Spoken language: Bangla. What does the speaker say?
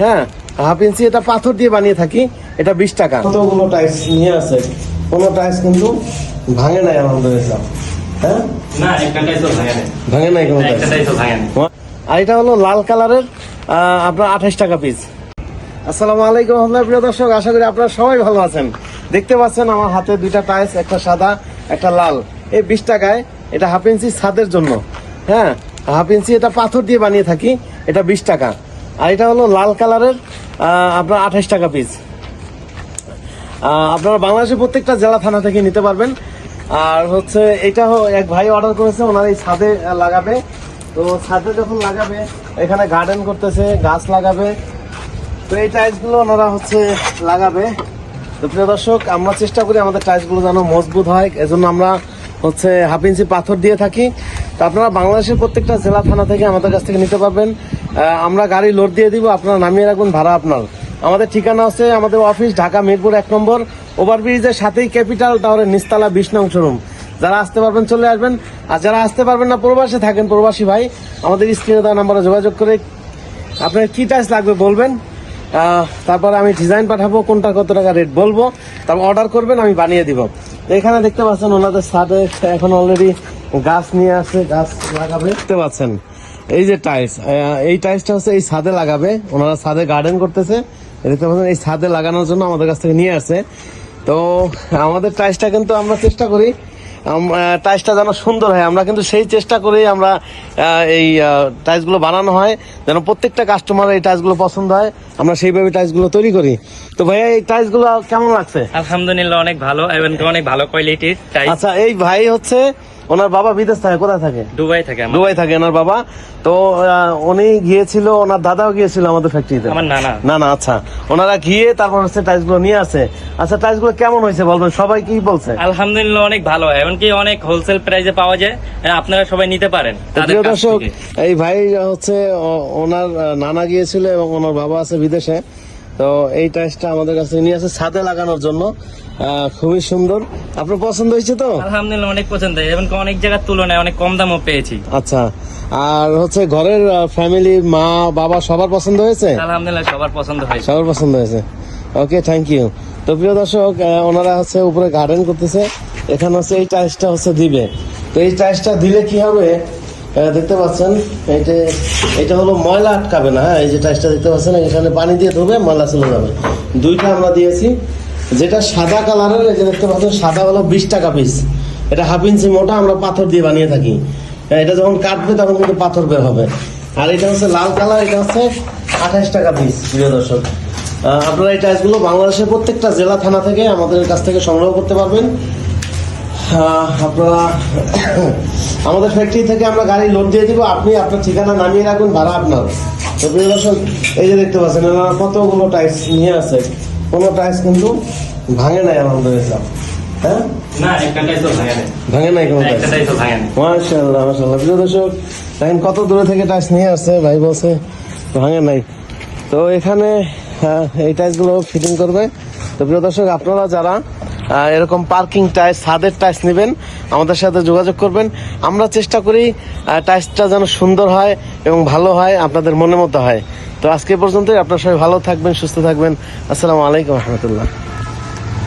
হ্যাঁ হাফ ইঞ্চি এটা পাথর দিয়ে বানিয়ে থাকি এটা বিশ টাকা। কতগুলো টাইলস নিয়ে আছে? কোনো টাইলস কিন্তু ভাঙে নাই আলহামদুলিল্লাহ। হ্যাঁ? না ভাঙে না ভাঙে নাই কোনো টাইলস ভাঙে না আর এটা হলো লাল কালারের আপনার আঠাশ টাকা পিস আসসালামু আলাইকুম আপনার প্রিয় দর্শক আশা করি আপনারা সবাই ভালো আছেন। দেখতে পাচ্ছেন আমার হাতে দুইটা টাইলস একটা সাদা একটা লাল। এই বিশ টাকায় এটা হাফ ইঞ্চি ছাদের জন্য। হ্যাঁ হাফ ইঞ্চি এটা পাথর দিয়ে বানিয়ে থাকি এটা বিশ টাকা। আর এটা হলো লাল কালারের আপনার আঠাশ টাকা পিস আপনারা বাংলাদেশের প্রত্যেকটা জেলা থানা থেকে নিতে পারবেন। আর হচ্ছে এটা এক ভাই অর্ডার করেছে, ওনার এই ছাদে লাগাবে। তো ছাদে যখন লাগাবে, এখানে গার্ডেন করতেছে, গাছ লাগাবে। তো এই টাইলসগুলো ওনারা হচ্ছে লাগাবে। তো প্রিয় দর্শক, আমরা চেষ্টা করি আমাদের টাইলসগুলো যেন মজবুত হয়। এজন্য আমরা হচ্ছে হাফ ইঞ্চি পাথর দিয়ে থাকি। তো আপনারা বাংলাদেশের প্রত্যেকটা জেলা থানা থেকে আমাদের কাছ থেকে নিতে পারবেন। আমরা গাড়ি লোড দিয়ে দিব, আপনারা নামিয়ে রাখবেন, ভাড়া আপনার। আমাদের ঠিকানা আছে, আমাদের অফিস ঢাকা, মিরপুর এক নম্বর। ওভারব্রিজের সাথেই ক্যাপিটাল টাওয়ারের নিস্তালা বিশ নং শোরুম যারা আসতে পারবেন, চলে আসবেন। আর যারা আসতে পারবেন না, প্রবাসে থাকেন, প্রবাসী ভাই, আমাদের স্ক্রিনে দেওয়া নাম্বারে যোগাযোগ করে আপনার কি টাইস লাগবে বলবেন। তারপরে আমি ডিজাইন পাঠাবো, কোনটা কত টাকা রেট বলব। তারপর অর্ডার করবেন, আমি বানিয়ে দিব। এখানে দেখতে পাচ্ছেন ওনাদের সাথে এখন অলরেডি গাছ নিয়ে আসে গাছ লাগাবে। দেখতে পাচ্ছেন। এই যে টাইলস এই টাইলসটা হচ্ছে এই ছাদে লাগাবে। ওনারা ছাদে গার্ডেন করতেছে। এই দেখতে পাচ্ছেন এই ছাদে লাগানোর জন্য আমাদের কাছ থেকে নিয়ে আসে তো আমাদের টাইলসটা কিন্তু আমরা চেষ্টা করি টাইলসটা যেন সুন্দর হয়। আমরা কিন্তু সেই চেষ্টা করেই আমরা এই টাইলসগুলো বানানো হয় যেন প্রত্যেকটা কাস্টমার এই টাইলসগুলো পছন্দ হয়। আমরা সেইভাবে টাইলসগুলো তৈরি করি। তো ভাইয়া এই টাইলসগুলো কেমন লাগছে? আলহামদুলিল্লাহ অনেক ভালো। এবং অনেক ভালো কোয়ালিটির আচ্ছা এই ভাই হচ্ছে ওনার বাবা বিদেশ থাকে কোথায় থাকে? দুবাই থাকে দুবাই থাকে ওনার বাবা। তো উনি গিয়েছিল ওনার দাদাও গিয়েছিল আমাদের ফ্যাক্টরিতে আমার নানা। না না আচ্ছা। ওনারা গিয়ে তারপর হচ্ছে টাইলসগুলো নিয়ে আসে। আচ্ছা টাইলসগুলো কেমন হয়েছে বলবেন? সবাই কি বলছে? আলহামদুলিল্লাহ অনেক ভালো হয়। এমনকি অনেক হোলসেল প্রাইসে পাওয়া যায়। আপনারা সবাই নিতে পারেন প্রিয় দর্শক এই ভাই হচ্ছে ওনার নানা গিয়েছিল এবং ওনার বাবা আছে বিদেশে। তো এই টাইলসটা আমাদের কাছে নিয়ে আসে ছাদে লাগানোর জন্য। খুবই সুন্দর। আপনার পছন্দ হয়েছে তো? আলহামদুলিল্লাহ অনেক পছন্দ এমনকি অনেক জায়গার তুলনায় অনেক কম দামও পেয়েছি। আচ্ছা। আর হচ্ছে ঘরের ফ্যামিলি মা বাবা সবার পছন্দ হয়েছে? আলহামদুলিল্লাহ সবার পছন্দ হয়েছে। সবার পছন্দ হয়েছে। ওকে থ্যাংক ইউ তো প্রিয় দর্শক ওনারা হচ্ছে উপরে গার্ডেন করতেছে। এখানে হচ্ছে এই টাইসটা হচ্ছে দিবে। তো এই টাইসটা দিলে কি হবে? দেখতে পাচ্ছেন এইটা এটা হলো ময়লা আটকাবে না হ্যাঁ এই যে টাইলসটা দেখতে পাচ্ছেন এখানে পানি দিয়ে ধুবে ময়লা চলে যাবে। দুইটা আমরা দিয়েছি যেটা সাদা কালারের এই যে দেখতে পাচ্ছেন সাদা হলো বিশ টাকা পিস এটা হাফ ইঞ্চি মোটা আমরা পাথর দিয়ে বানিয়ে থাকি। হ্যাঁ, এটা যখন কাটবে তখন কিন্তু পাথর বের হবে। আর এটা হচ্ছে লাল কালার এটা হচ্ছে আঠাশ টাকা পিস প্রিয় দর্শক। আপনারা এই টাইলসগুলো বাংলাদেশের প্রত্যেকটা জেলা থানা থেকে আমাদের কাছ থেকে সংগ্রহ করতে পারবেন। আপনারা আমাদের ফ্যাক্টরি থেকে আমরা গাড়ি লোড দিয়ে দিব আপনি আপনার ঠিকানা নামিয়ে রাখুন ভাড়া আপনার। তো প্রিয় দর্শক এই যে দেখতে পাচ্ছেন এনারা কতগুলো টাইলস নিয়ে আছে। কোনো টাইলস কিন্তু ভাঙে নাই আলহামদুলিল্লাহ। হ্যাঁ? ভাঙে নাই। কোনো টাইলস প্রিয় দর্শক কত দূরে থেকে টাইস নিয়ে আসছে ভাই বলছে ভাঙে নাই। তো এখানে আহ, এই টাইসগুলো ফিটিং করবে। তো প্রিয় দর্শক আপনারা যারা এরকম পার্কিং টাইস ছাদের টাইস নেবেন, আমাদের সাথে যোগাযোগ করবেন। আমরা চেষ্টা করি টাইসটা যেন সুন্দর হয় এবং ভালো হয়, আপনাদের মনের মতো হয়। তো আজকে পর্যন্তই, আপনার সবাই ভালো থাকবেন, সুস্থ থাকবেন। আসসালামু আলাইকুম রহমতুল্লাহ।